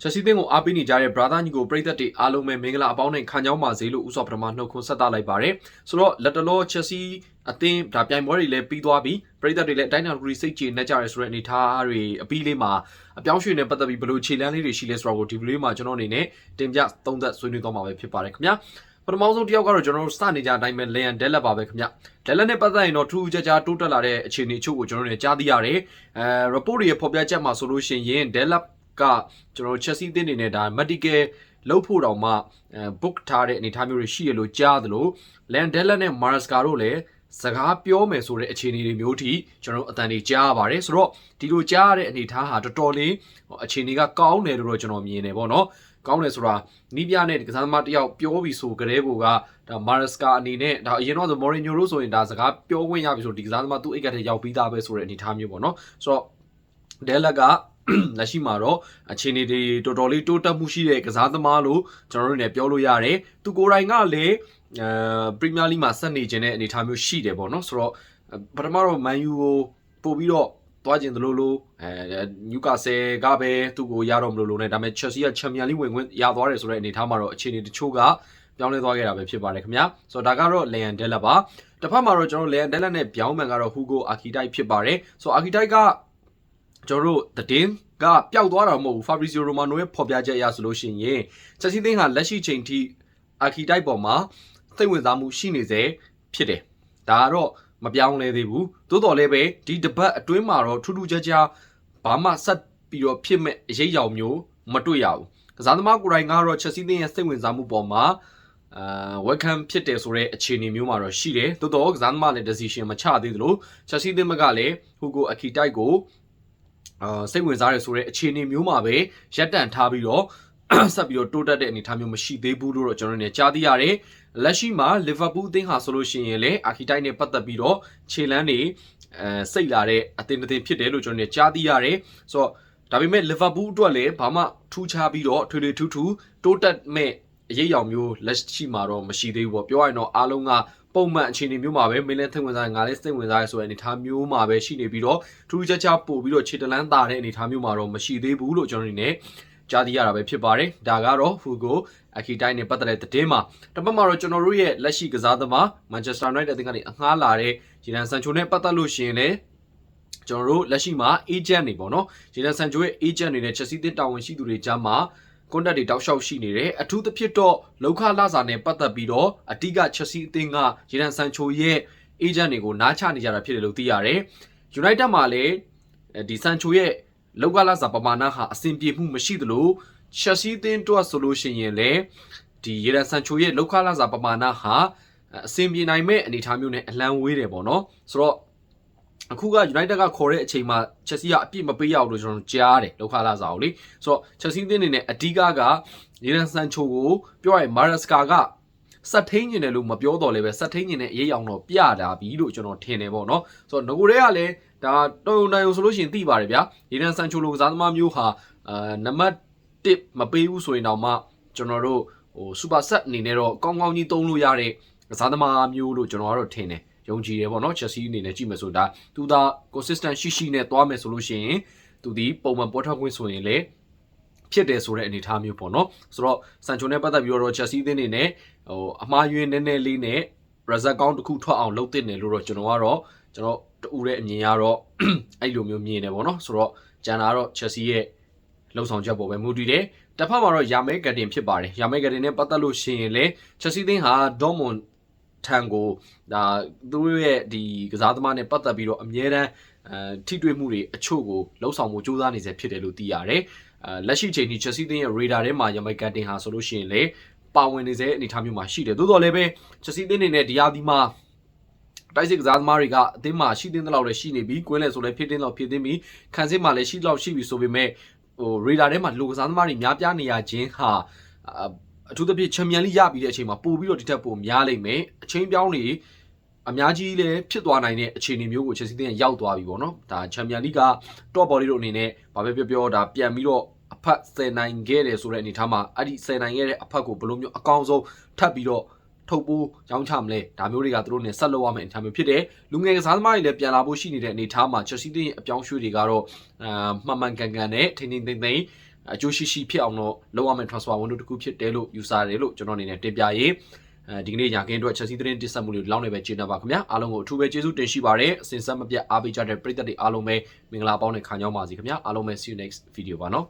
ချက်စီတင်းကိုအားပေးနေကြတဲ့ brother ညီကိုပရိသတ်တွေအားလုံးပဲမင်္ဂလာအပေါင်းနဲ့ခံကြောင်းပါစေလို့ဥစွာပထမနှုတ်ခွန်းဆက်သလိုက်ပါတယ်ဆိုတော့လက်တလောချက်စီအသင်းဒါပြိုင်ပွဲတွေလည်းပြီးသွားပြီပရိသတ်တွေလည်းအတိုင်းအတာဂရီစိတ်ကြေနေကြရဲဆိုတဲ့အနေအထားတွေအပြီးလေးမှာအပြောင်းရွှေ့နေပတ်သက်ပြီးဘယ်လိုခြေလမ်းလေးတွေရှိလဲဆိုတော့ကိုဒီဗီဒီယိုမှာကျွန်တော်အနေနဲ့တင်ပြသုံးသပ်ဆွေးနွေးသွားမှာပဲဖြစ်ပါတယ်ခင်ဗျာပထမဆုံးတစ်ယောက်ကတော့ကျွန်တော်တို့စနေကြအတိုင်းပဲလေယန်ဒဲလက်ပါပဲခင်ဗျဒဲလက်နဲ့ပတ်သက်ရင်တော့ထူးထူးခြားခြားတိုးတက်လာတဲ့အခြေအနေအချို့ကိုကျွန်တော်တို့ကြားသိရတယ်အဲ report တွေရဲ့ဖော်ပြချက်မှာဆိုလို့ရှိရင်ဒဲလက် ကကျွန်တော်တို့ Chelsea တင်းနေနဲ့ဒါ medical လုပ်ဖို့တောင်မှအဲ book ထားတဲ့အနေအထားမျိုးတွေရှိရလို့ကြားသလို Landella နဲ့ Maresca တို့လည်းစကားပြောမယ်ဆိုတဲ့အခြေအနေတွေမျိုးထိကျွန်တော်တို့အတန်တွေကြားရပါတယ်ဆိုတော့ဒီလိုကြားရတဲ့အနေအထားဟာတော်တော်လေးအခြေအနေကကောင်းတယ်လို့တော့ကျွန်တော်မြင်တယ်ပေါ့နော်ကောင်းတယ်ဆိုတာနီးပြနဲ့ကစားသမားတယောက်ပြောပြီးဆိုကြတဲ့ကိုကဒါမာရစကာအနေနဲ့ဒါအရင်တော့ဆိုမော်ရီညိုလို့ဆိုရင်ဒါစကားပြောခွင့်ရပြီဆိုဒီကစားသမားသူ့အိတ်ကတည်းရောက်ပြီးသားပဲဆိုတဲ့အနေအထားမျိုးပေါ့နော်ဆိုတော့ဒဲလက်က လက်ရှိမှာတော့အခြေအနေတွေတော်တော်လေးတိုးတက်မှုရှိတဲ့ကစားသမားလို့ကျွန်တော်တို့လည်းပြောလို့ရတယ်သူကိုယ်တိုင်ကလည်းအဲပရီးမီးယားလိမှာဆက်နေခြင်းတဲ့အနေအထားမျိုးရှိတယ်ပေါ့နော်ဆိုတော့ပထမတော့မန်ယူကိုပို့ပြီးတော့သွားကျင်သလိုလိုအဲနျူကာဆယ်ကပဲသူ့ကိုရတော့မလို့လို့ ਨੇ ဒါပေမဲ့ Chelsea ကချန်ပီယံလိဝင်ခွင့်ရသွားတယ်ဆိုတဲ့အနေအထားမှာတော့အခြေအနေတချို့ကပြောင်းလဲသွားခဲ့တာပဲဖြစ်ပါတယ်ခင်ဗျာဆိုတော့ဒါကတော့ Leon Della ပါတစ်ဖက်မှာတော့ကျွန်တော် Leon Della နဲ့ပြောင်းမှန်ကတော့ Hugo Archetype ဖြစ်ပါတယ်ဆိုတော့ Archetype ကကျွန်တော်တို့သတင်း ကပျောက်သွားတာမဟုတ်ဘူး Fabrizio Romano ရဲ့ဖော်ပြချက်အရဆိုလို့ရှိရင် Chelsea သင်းဟာလက်ရှိချိန်ထိ Archetype ပေါ်မှာစိတ်ဝင်စားမှုရှိနေစေဖြစ်တယ်ဒါကတော့မပြောင်းလဲသေးဘူးသို့တော်လည်းပဲဒီတပတ်အတွင်းမှာတော့ထူးထူးခြားခြားဘာမှဆက်ပြီးတော့ဖြစ်မဲ့အရေးအယောင်မျိုးမတွေ့ရဘူးကစားသမားကိုယ်တိုင်ကတော့ Chelsea သင်းရဲ့စိတ်ဝင်စားမှုပေါ်မှာအာ welcome ဖြစ်တယ်ဆိုတဲ့အခြေအနေမျိုးမှာတော့ရှိတယ်တိုးတော့ကစားသမားလည်း decision မချသေးသလို Chelsea သင်းဘက်ကလည်း Hugo Archetype ကို အာစိတ်ဝင်စားရဆိုတဲ့အခြေအနေမျိုးမှာပဲရပ်တန့်ထားပြီးတော့ဆက်ပြီးတော့တိုးတက်တဲ့အနေအထားမျိုးမရှိသေးဘူးလို့တော့ကျွန်တော်တို့ ਨੇ ကြားသိရတယ်လက်ရှိမှာလီဗာပူးအသင်းဟာဆိုလို့ရှိရင်လည်းအာခီတိုက်နဲ့ပတ်သက်ပြီးတော့ခြေလန်းနေအဲစိတ်လာတဲ့အသင်းတစ်သင်းဖြစ်တယ်လို့ကျွန်တော်တို့ကြားသိရတယ်ဆိုတော့ဒါပေမဲ့လီဗာပူးအတွက်လည်းဘာမှထူးခြားပြီးတော့ထွေထွေထူးထူးတိုးတက်မဲ့ အရေးအယောင်မျိုးလက်ရှိမှာတော့မရှိသေးဘူးပေါ့ပြောရရင်တော့အားလုံးကပုံမှန်အခြေအနေမျိုးမှာပဲမင်းလည်းသိဝင်စားငါလည်းစိတ်ဝင်စားရဆိုတဲ့အနေအထားမျိုးမှာပဲရှိနေပြီးတော့ထူးခြားခြားပို့ပြီးတော့ခြေတလန်းတာတဲ့အနေအထားမျိုးမှာတော့မရှိသေးဘူးလို့ကျွန်တော်တို့ ਨੇ ကြားသိရတာပဲဖြစ်ပါတယ်ဒါကတော့ Hugo အခီတိုင်းနဲ့ပတ်သက်တဲ့သတင်းမှာတစ်ပတ်မှာတော့ကျွန်တော်တို့ရဲ့လက်ရှိကစားသမား Manchester United အသင်းကနေအငှားလာတဲ့ဂျီဒန်ဆန်ချိုနဲ့ပတ်သက်လို့ရှိရင်လည်းကျွန်တော်တို့လက်ရှိမှာ agent တွေပေါ့နော်ဂျီဒန်ဆန်ချိုရဲ့ agent တွေနဲ့ Chelsea တင်းတာဝန်ရှိသူတွေကြားမှာ contact တွေတောက်လျှောက်ရှိနေတယ်အထူးသဖြင့်တော့လောက်ခလာစာနဲ့ပတ်သက်ပြီးတော့အတိက Chelsea အသင်းကဂျီဒန်ဆန်ချိုရဲ့ agent တွေကိုနားချနေကြတာဖြစ်တယ်လို့သိရတယ် United မှာလည်းဒီဆန်ချိုရဲ့လောက်ကလာစာပမာဏဟာအဆင်ပြေမှုမရှိသလိုချက်စီးသင်းတွက်ဆိုလို့ရှိရင်လည်းဒီရေရန်ဆန်ချိုရဲ့လောက်ခလာစာပမာဏဟာအဆင်ပြေနိုင်မဲ့အနေအထားမျိုးနဲ့အလံဝေးတယ်ပေါ့နော်ဆိုတော့ အခုက United ကခေါ်တဲ့အချိန်မှာ Chelsea ကအပြစ်မပေးရဘူးလို့ကျွန်တော်ကြားတယ်လောက်ခလာစာကိုလေဆိုတော့ Chelsea သင်းအနေနဲ့အဓိကကရေရန်ဆန်ချိုကိုပြောရရင် Maresca ကစက်ထိန်နေတယ်လို့မပြောတော့လည်းပဲစက်ထိန်နေတဲ့အရေးအောင်တော့ပြတာပြီလို့ကျွန်တော်ထင်တယ်ပေါ့နော်ဆိုတော့ငကိုတွေကလည်းဒါတုံတိုင်ဆိုလို့ရှိရင်သိပါတယ်ဗျာရေရန်ဆန်ချိုလိုကစားသမားမျိုးဟာအာနံပါတ်1မပေးဘူးဆိုရင်တော့မှကျွန်တော်တို့ဟိုစူပါဆက်အနေနဲ့တော့ကောင်းကောင်းကြီးသုံးလို့ရတဲ့ကစားသမားမျိုးလို့ကျွန်တော်ကတော့ထင်တယ် ယုံကြည်တယ်ပေါ့နော် Chelsea အနေနဲ့ကြည့်မယ်ဆိုဒါသူသာ consistent ရှိရှိနဲ့သွားမယ်ဆိုလို့ရှိရင်သူဒီပုံမှန်ပေါ်ထွက်ခွင့်ဆိုရင်လေဖြစ်တယ်ဆိုတဲ့အနေအထားမျိုးပေါ့နော်ဆိုတော့ဆန်ချိုနဲ့ပတ်သက်ပြီးတော့ Chelsea အသင်းအနေနဲ့ဟိုအမှားယွင်းနည်းနည်းလေးနဲ့ result ကောင်းတစ်ခုထွက်အောင်လုပ်တင်တယ်လို့တော့ကျွန်တော်ကတော့ကျွန်တော်တူတဲ့အမြင်ကတော့အဲ့လိုမျိုးမြင်တယ်ပေါ့နော်ဆိုတော့ကျန်တာကတော့ Chelsea ရဲ့လှုပ်ဆောင်ချက်ပေါ်ပဲမူတည်တယ်တစ်ဖက်မှာတော့ယာမဲဂတ်တင်ဖြစ်ပါတယ်ယာမဲဂတ်တင်နဲ့ပတ်သက်လို့ရှိရင်လေ Chelsea သင်းဟာ Dortmund ထန်ကိုဒါသူတို့ရဲ့ဒီကစားသမားနဲ့ပတ်သက်ပြီးတော့အမြဲတမ်းအဲထိတွေ့မှုတွေအချို့ကိုလှုပ်ဆောင်မှုစူးစမ်းနေစေဖြစ်တယ်လို့သိရတယ်အဲလက်ရှိချိန်ထိ Chelsea သင်းရဲ့ radar ထဲမှာယာမဲဂတ်တင်ဟာဆိုလို့ရှိရင်လေပါဝင်နေစေအနေအထားမျိုးမှာရှိတယ်သို့တော်လည်းပဲ Chelsea သင်းအနေနဲ့ဒီဟာဒီမှာတိုက်စစ်ကစားသမားတွေကအသင်းမှာရှိတင်းတဲ့လောက်လည်းရှိနေပြီကွင်းလဲဆိုလည်းဖြစ်တင်းလောက်ဖြစ်တင်းပြီခံစစ်မှာလည်းရှိလောက်ရှိပြီဆိုပေမဲ့ဟိုရေဒါထဲမှာလူကစားသမားတွေများပြားနေရခြင်းဟာ အထူးသဖြင့်ချန်ပီယံလိရပြီးတဲ့အချိန်မှာပို့ပြီးတော့ဒီထက်ပိုများလိမ့်မယ်အချိန်ပြောင်းနေအများကြီးလည်းဖြစ်သွားနိုင်တဲ့အခြေအနေမျိုးကိုချက်စီတင်ရောက်သွားပြီပေါ့နော်ဒါချန်ပီယံလိကတော့ဘော်လီတို့အနေနဲ့ဘာပဲပြောပြောဒါပြန်ပြီးတော့အဖက်ဆယ်နိုင်ခဲ့တယ်ဆိုတဲ့အနေထားမှာအဲ့ဒီဆယ်နိုင်ခဲ့တဲ့အဖက်ကိုဘယ်လိုမျိုးအကောင်းဆုံးထပ်ပြီးတော့ထုတ်ပိုးရောင်းချမလဲဒါမျိုးတွေကသူတို့နဲ့ဆက်လုပ်ရမယ့်အနေအထားမျိုးဖြစ်တယ်လူငယ်ကစားသမားတွေလည်းပြန်လာဖို့ရှိနေတဲ့အနေအထားမှာချက်စီတင်ရဲ့အပြောင်းရွှေ့တွေကတော့အာမှန်မှန်ကန်ကန်နဲ့ထိန်းထိန်းသိမ်းသိမ်း အကျိုးရှိရှိဖြစ်အောင်တော့လုပ်ရမယ့် transfer window တစ်ခုဖြစ်တယ်လို့ယူဆရတယ်လို့ကျွန်တော်အနေနဲ့တင်ပြရေးအဲဒီကနေ့ညာကင်းအတွက် Chelsea သတင်းတင်ဆက်မှုတွေလောက်နေပဲကျေနပ်ပါခင်ဗျာအားလုံးကိုအထူးပဲကျေးဇူးတင်ရှိပါတယ်အစဉ်ဆက်မပြတ်အားပေးကြတဲ့ပရိသတ်တွေအားလုံးပဲမင်္ဂလာပေါင်းနဲ့ခံကြောင်းပါစီခင်ဗျာအားလုံးပဲ see you next video ပါနော်